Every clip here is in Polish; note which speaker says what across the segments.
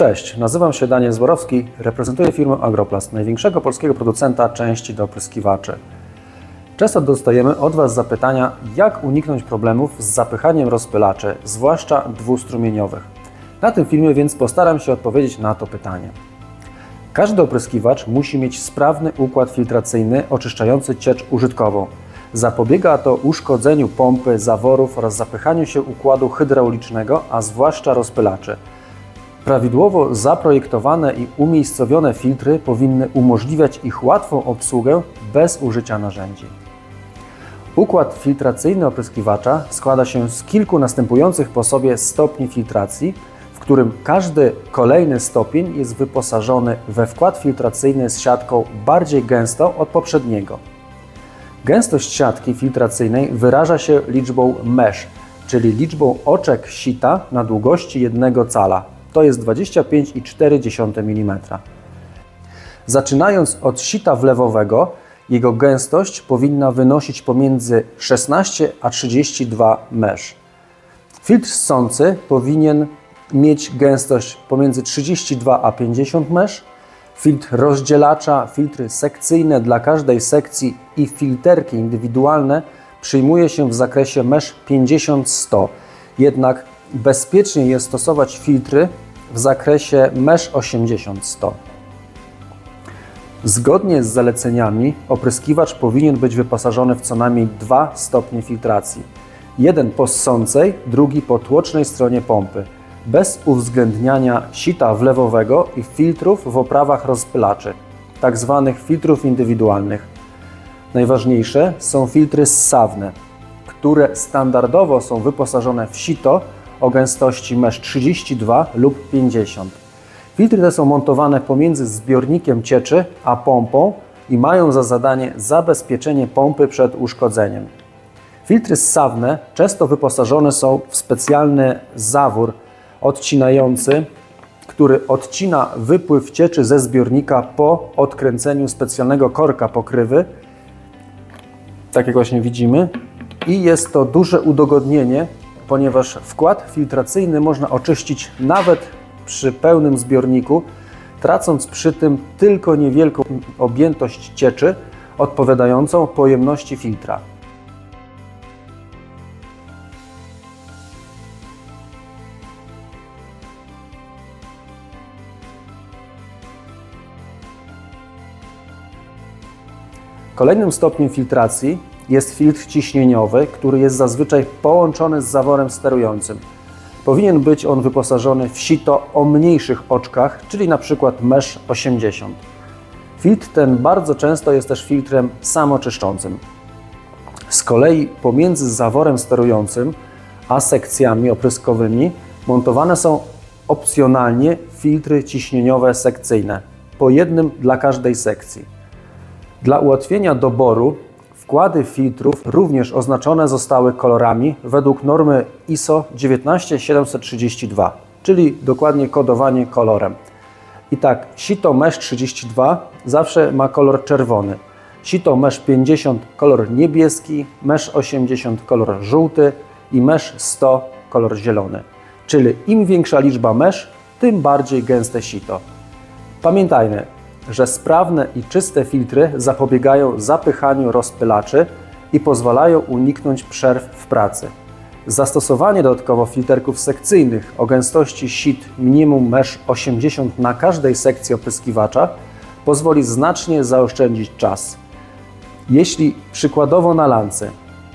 Speaker 1: Cześć, nazywam się Daniel Zborowski, reprezentuję firmę Agroplast, największego polskiego producenta części do opryskiwaczy. Często dostajemy od Was zapytania, jak uniknąć problemów z zapychaniem rozpylaczy, zwłaszcza dwustrumieniowych. Na tym filmie więc postaram się odpowiedzieć na to pytanie. Każdy opryskiwacz musi mieć sprawny układ filtracyjny oczyszczający ciecz użytkową. Zapobiega to uszkodzeniu pompy, zaworów oraz zapychaniu się układu hydraulicznego, a zwłaszcza rozpylaczy. Prawidłowo zaprojektowane i umiejscowione filtry powinny umożliwiać ich łatwą obsługę bez użycia narzędzi. Układ filtracyjny opryskiwacza składa się z kilku następujących po sobie stopni filtracji, w którym każdy kolejny stopień jest wyposażony we wkład filtracyjny z siatką bardziej gęstą od poprzedniego. Gęstość siatki filtracyjnej wyraża się liczbą mesh, czyli liczbą oczek sita na długości jednego cala, to jest 25,4 mm. Zaczynając od sita wlewowego, jego gęstość powinna wynosić pomiędzy 16 a 32 mesh. Filtr ssący powinien mieć gęstość pomiędzy 32 a 50 mesh. Filtr rozdzielacza, filtry sekcyjne dla każdej sekcji i filterki indywidualne przyjmuje się w zakresie mesh 50-100. Jednak bezpiecznie jest stosować filtry w zakresie mesh 80-100. Zgodnie z zaleceniami opryskiwacz powinien być wyposażony w co najmniej dwa stopnie filtracji. Jeden po ssącej, drugi po tłocznej stronie pompy, bez uwzględniania sita wlewowego i filtrów w oprawach rozpylaczy, tak zwanych filtrów indywidualnych. Najważniejsze są filtry ssawne, które standardowo są wyposażone w sito o gęstości mesh 32 lub 50. Filtry te są montowane pomiędzy zbiornikiem cieczy a pompą i mają za zadanie zabezpieczenie pompy przed uszkodzeniem. Filtry ssawne często wyposażone są w specjalny zawór odcinający, który odcina wypływ cieczy ze zbiornika po odkręceniu specjalnego korka pokrywy, tak jak właśnie widzimy, i jest to duże udogodnienie, ponieważ wkład filtracyjny można oczyścić nawet przy pełnym zbiorniku, tracąc przy tym tylko niewielką objętość cieczy odpowiadającą pojemności filtra. Kolejnym stopniem filtracji jest filtr ciśnieniowy, który jest zazwyczaj połączony z zaworem sterującym. Powinien być on wyposażony w sito o mniejszych oczkach, czyli przykład mesh 80. Filtr ten bardzo często jest też filtrem samoczyszczącym. Z kolei pomiędzy zaworem sterującym a sekcjami opryskowymi montowane są opcjonalnie filtry ciśnieniowe sekcyjne, po jednym dla każdej sekcji. Dla ułatwienia doboru wkłady filtrów również oznaczone zostały kolorami według normy ISO 19732, czyli dokładnie kodowanie kolorem. I tak, sito mesh 32 zawsze ma kolor czerwony, sito mesh 50 kolor niebieski, mesh 80 kolor żółty i mesh 100 kolor zielony. Czyli im większa liczba mesh, tym bardziej gęste sito. Pamiętajmy, że sprawne i czyste filtry zapobiegają zapychaniu rozpylaczy i pozwalają uniknąć przerw w pracy. Zastosowanie dodatkowo filterków sekcyjnych o gęstości sit minimum mesh 80 na każdej sekcji opryskiwacza pozwoli znacznie zaoszczędzić czas. Jeśli przykładowo na lance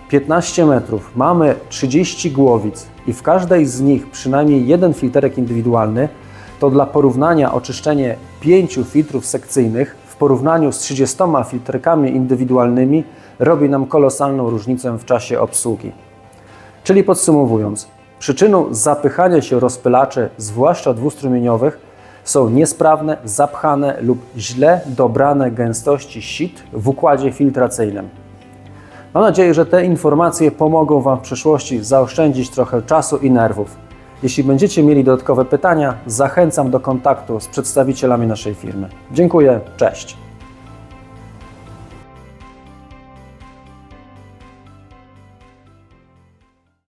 Speaker 1: 15 metrów mamy 30 głowic i w każdej z nich przynajmniej jeden filterek indywidualny, to dla porównania oczyszczenie 5 filtrów sekcyjnych w porównaniu z 30 filtrkami indywidualnymi robi nam kolosalną różnicę w czasie obsługi. Czyli podsumowując, przyczyną zapychania się rozpylaczy, zwłaszcza dwustrumieniowych, są niesprawne, zapchane lub źle dobrane gęstości sit w układzie filtracyjnym. Mam nadzieję, że te informacje pomogą Wam w przyszłości zaoszczędzić trochę czasu i nerwów. Jeśli będziecie mieli dodatkowe pytania, zachęcam do kontaktu z przedstawicielami naszej firmy. Dziękuję, cześć.